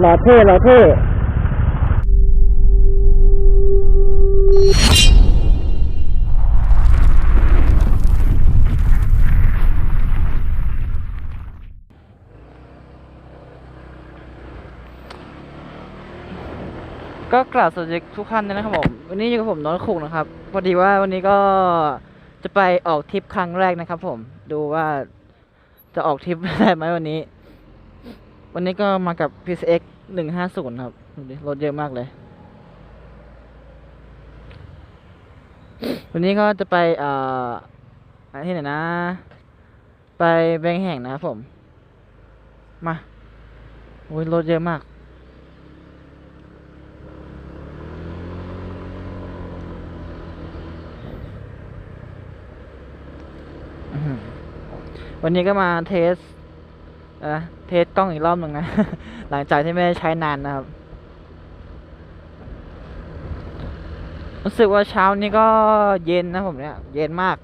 หล่อเท่หล่อเท่ก็กล่าวสวัสดีทุกท่านด้วยนะครับผมวันนี้อยู่กับผมน้องคุกนะครับพอดีว่าวันนี้ก็จะไปออกทริปครั้งแรกนะครับ ผมดูว่าจะออกทริปได้ไหมวันนี้ วันนี้ก็มากับ PCX หนึ่งห้าศูนย์ครับดูดิรถเยอะมากเลย วันนี้ก็จะไปเอ่อที่ไหนนะ ไปแบงแห่งนะครับผม มาโอ้ยรถเยอะมาก วันนี้ก็มาเทส เอ่อเทสกล้องอีกรอบหนึ่งนะ หลังจากที่ไม่ได้ใช้นานนะครับ รู้สึกว่าเช้านี้ก็เย็นนะผมเนี่ย เย็นมาก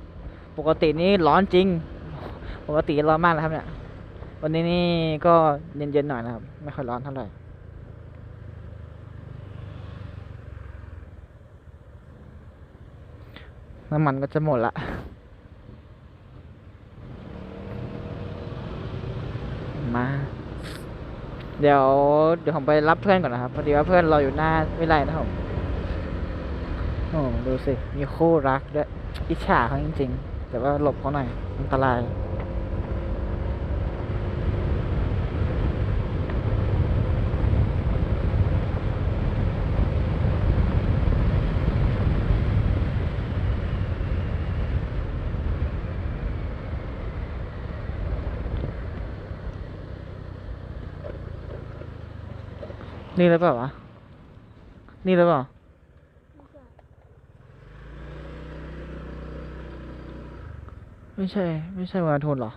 ปกตินี่ร้อนจริง ปกติร้อนมากนะครับเนี่ย วันนี้นี่ก็เย็นๆหน่อยนะครับ ไม่ค่อยร้อนเท่าไหร่น้ำมันก็จะหมดละ มา เดี๋ยวเดี๋ยวผมไปรับเพื่อนก่อนนะครับพอดีว่าเพื่อนเราอยู่หน้าวิไลนะครับผมโอ้ดูสิ มีคู่รักด้วย อิจฉาเขาจริง ๆ แต่ว่าหลบเขาหน่อยอันตราย นี่หรือเปล่าวะ นี่หรือเปล่าไม่ใช่ ไม่ใช่วาทุนหรอ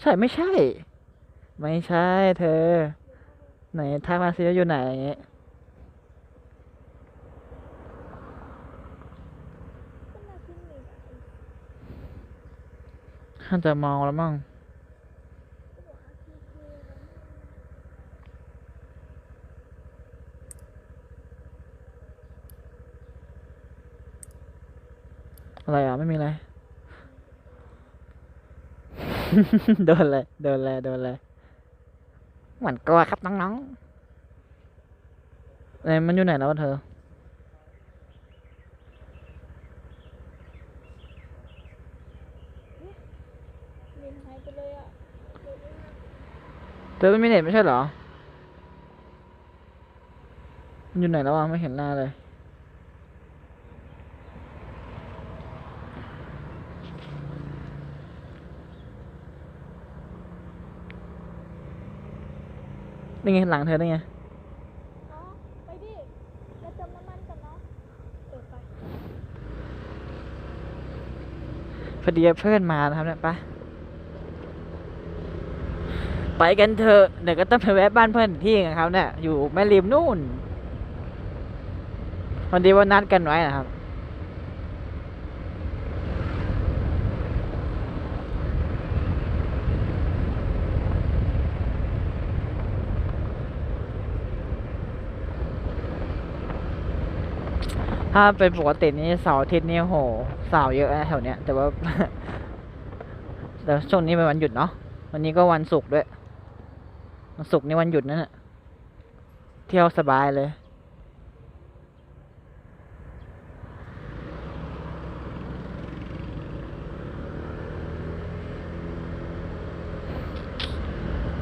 ใช่ไม่ใช่ ไม่ใช่เธอ ไหนทักมาซิว่าอยู่ไหนอย่างเงี้ยท่านจะเมาแล้วมั้ง อะไรอะ ไม่มีอะไร โดนเลย โดนเลย โดนเลยหวั่นกลัวครับน้องๆเอ้ยมันอยู่ไหนแล้ววะเธอเรียนหายไปเลยอะเธอไม่มีเน็ตไม่ใช่เหรอมันอยู่ไหนแล้ววะไม่เห็นหน้าเลย นี่ไงหลังเธอได้ไงเนาะไปดิแล้วเติมน้ำมันกันเนาะเออไปพอดีเพื่อนมานะครับเนี่ยไปไปกันเถอะเดี๋ยวก็ต้องไปแวะบ้านเพื่อนอีกที่นึงครับเนี่ยอยู่แม่ริมนู่นพอดีว่านัดกันไว้นะครับ ถ้าเป็นปกตินี่เสาร์อาทิตย์นี่โหสาวเยอะนะแถวเนี้ย แต่ว่า แต่ช่วงนี้เป็นวันหยุดเนาะวันนี้ก็วันศุกร์ด้วย วันศุกร์นี่วันหยุดนั่นแหละเที่ยวสบายเลย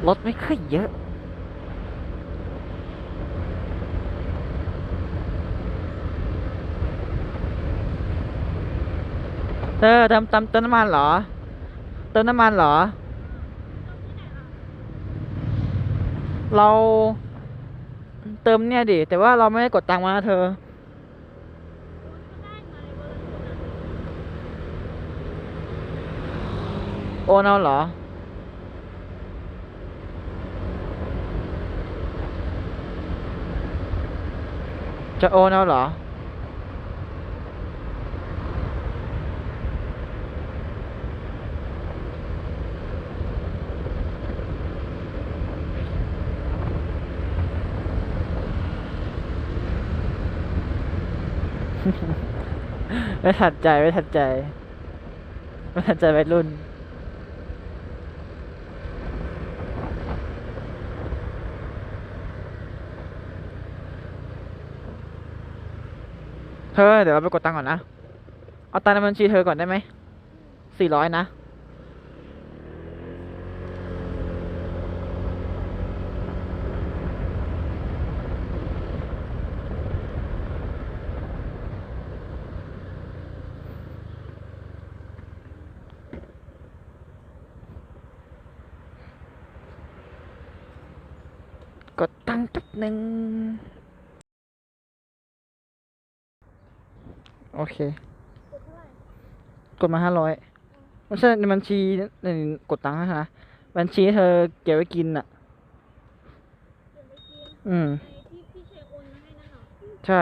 รถไม่ค่อยเยอะ เธอเติมเติมเติมน้ำมันเหรอ เติมน้ำมันเหรอ เราเติมเนี่ยดิ แต่ว่าเราไม่ได้กดตังค์มาเธอ โอนเอาเหรอ จะโอนเอาเหรอ ไม่ทัดใจไม่ทัดใจไม่ทัดใจวัยรุ่นเธอเดี๋ยวเราไปกดตังค์ก่อนนะ เอาตังค์ในบัญชีเธอก่อนได้ไหมสี่ร้อยนะ กดตังค์แป๊บหนึ่งโอเคกดเท่าไหร่กดมาห้าร้อยไม่ใช่ในบัญชีในกดตังค์นะฮะบัญชีที่เธอเก็บไว้กินอะเก็บไว้กินอืมไอ้ที่พี่เชยโอนมาให้นั่นเหรอใช่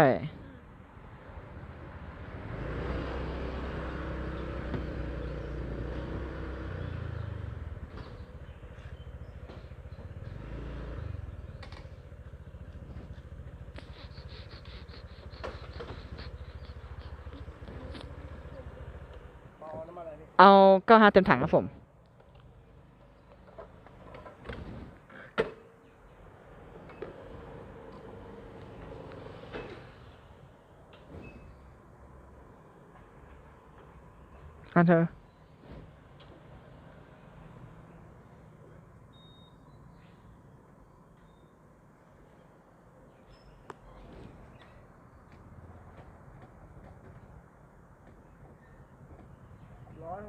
เอาเก้าห้าเต็มถังครับผมอะเธอ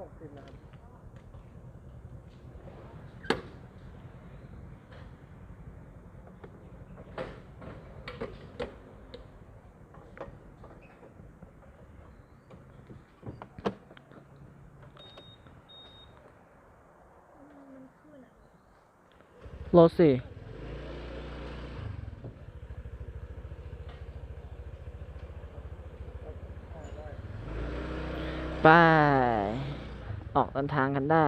หกสิบนะครับมันขึ้นอะโลสี่ไป ออกเดินทางกันได้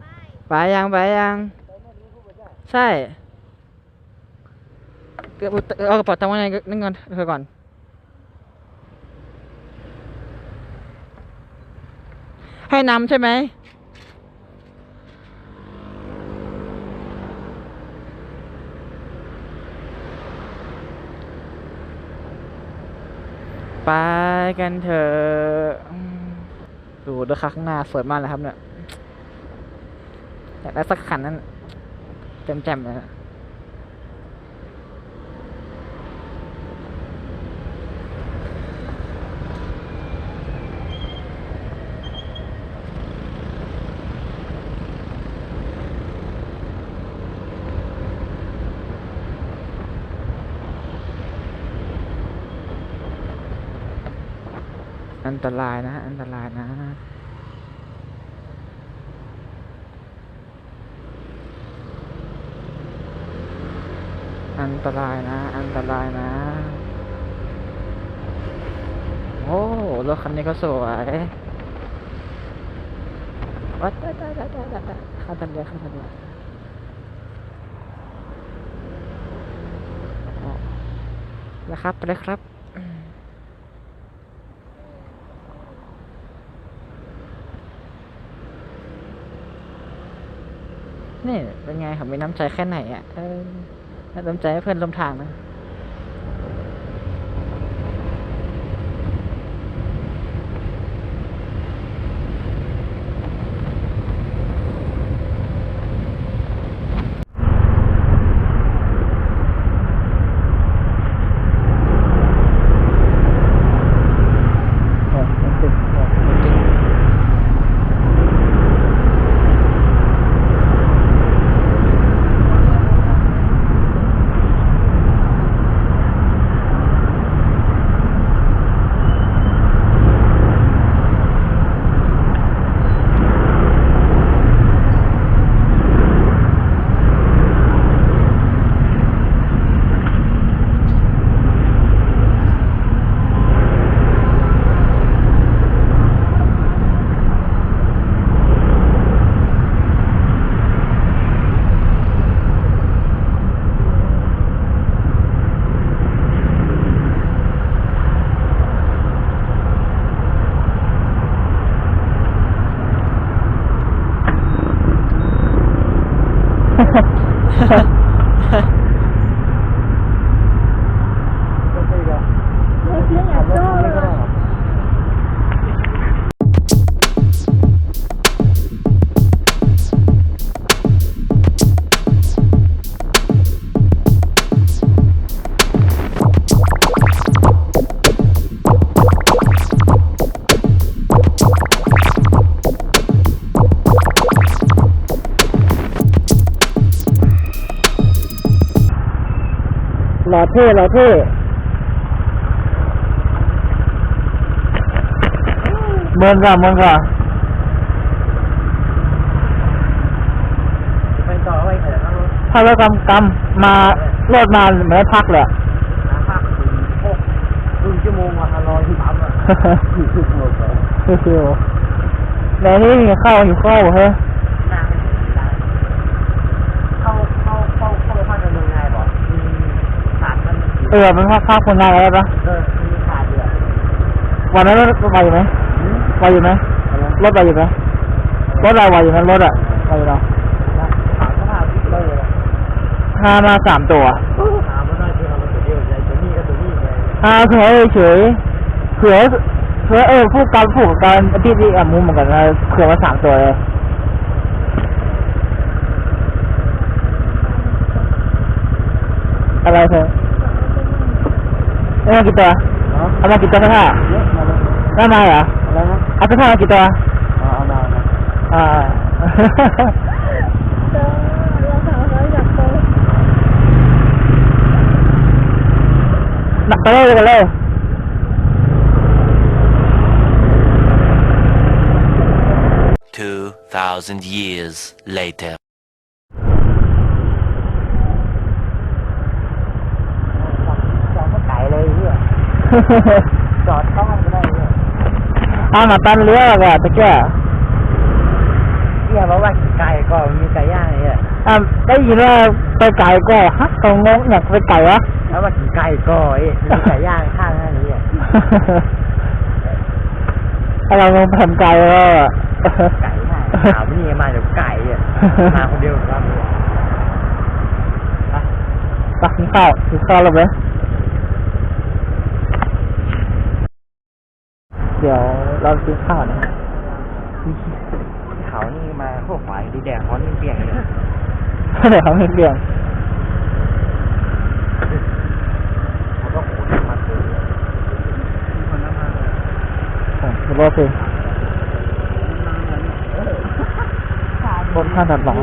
ไปไปยังไปยัง ใช่เอาเอากระเป๋าตังค์ไว้ในนั่นก่อนเธอก่อนให้นำใช่ไหมไปกันเถอะอืม ดูด้วยค่ะข้างหน้าสวยมากเลยครับเนี่ยอยากได้สักคันนั้นแจ่มๆเลยนะ อันตรายนะ อันตรายนะ อันตรายนะ อันตรายนะ โอ้รถคันนี้ก็สวยวัดได้ได้ได้ได้ได้ข้าทันเดียข้าทันเดียนะครับไปเลยครับอืม นี่เป็นไงผมมีน้ำใจแค่ไหนอะเออน้ำใจให้เพื่อนร่วมทางนะ หล่อเท่หล่อเท่เมืองก่อนเมืองก่อนไปต่อไปขยันนั่งรถถ้ารถกำกำมารถมาเหมือนพักเลยอะน้ำภาคถึงหกครึ่งชั่วโมงอะรอที่ปั๊มอะสี่ชั่วโมงแล้วชิวๆแต่นี่มีข้าวอยู่ข้าวเฮ้ยนางเข้าเข้าเข้าเข้าไปภาคการเมืองไงบอกมีขาดกัน เออเป็นภาคภาคคนงานอะไรปะเออมีขาดอยู่อะวันนั้นรถไปอยู่ไหมไปอยู่ไหมรถไปอยู่ไหมรถอะไรไปอยู่ไหมรถอะไปอยู่เนาะถามสภาพดีเลยพามาสามตัวถามว่าน่าจะเอามาตัวเดียวใจตัวนี้ก็ตัวนี้ไงพาเฉยเฉยเผื่อเผื่อเออผู้การผู้กับการที่ที่อะมุมเหมือนกันนะเผื่อมาสามตัวเลยอะไรเธอ Sama kita. Ha? Sama kita kan ha? Ya, sama. Sama ya? Sama. Atau sama kita? Ha, sama. Ha. Nak kalau kalau. Two thousand years later. จอดเข้าห้องก็ได้เพื่อเอามาตันเรือกับตะแก่เนี่ยบอกว่าไก่ก็มีไก่ย่างเนี่ยอ่าได้ยินว่าไปไก่ก็ฮะตรงงงอยากไปไก่วะแล้วว่ากินไก่ก็ไอ้มีไก่ย่างข้างหน้านี้อะถ้าเราลงไปทำไก่ก็ไก่ย่างถามนี่มาเดี๋ยวไก่อะมาคนเดียวครับตักกินข้าวกินข้าวแล้วไหม เดี๋ยวเรากินข้าวนะเขานี่มาพวกฝ่ายดูแดงร้อนเปลี่ยนเลยเดี๋ยวเขาไม่เปลี่ยนเขาก็ขนมาเจอมีคนน้ำมาเลยอะดูรถสิรถข้างตัดหลัง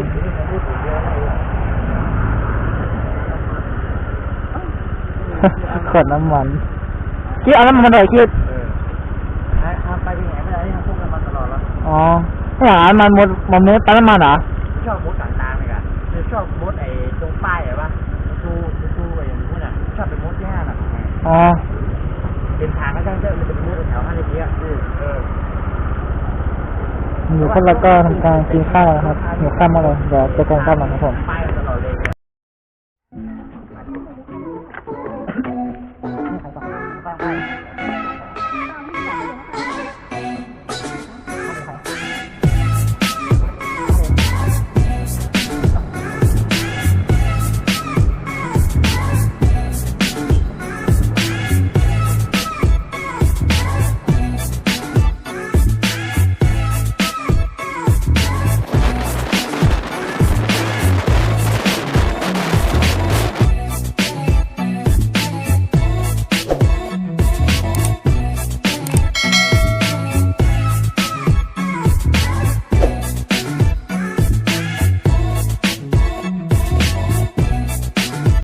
ขวดน้ำมันคิดเอาน้ำมันหน่อยคิด เออทำไปที่ไหนไม่ได้ที่ทำพวกกันมาตล อดแล้วอ๋อไม่อยากเอามันหมดหมดเนื้อปั๊มน้ำมันเหรอชอบมดต่างๆเลยกันคือชอบมดไอ้ตรงป้ายอะปะดูดูไอ้อย่างนู้นอะชอบเป็นมดที่ห้าน่ะอ๋อเป็นทางก็ช่างเจอมันเป็นมดแถวห้านาทีอะเออเอออยู่คนละก็ทำการกินข้าวนะครับหิวข้าวมากเลยเดี๋ยวเจอกันข้าวหลังครับผมไป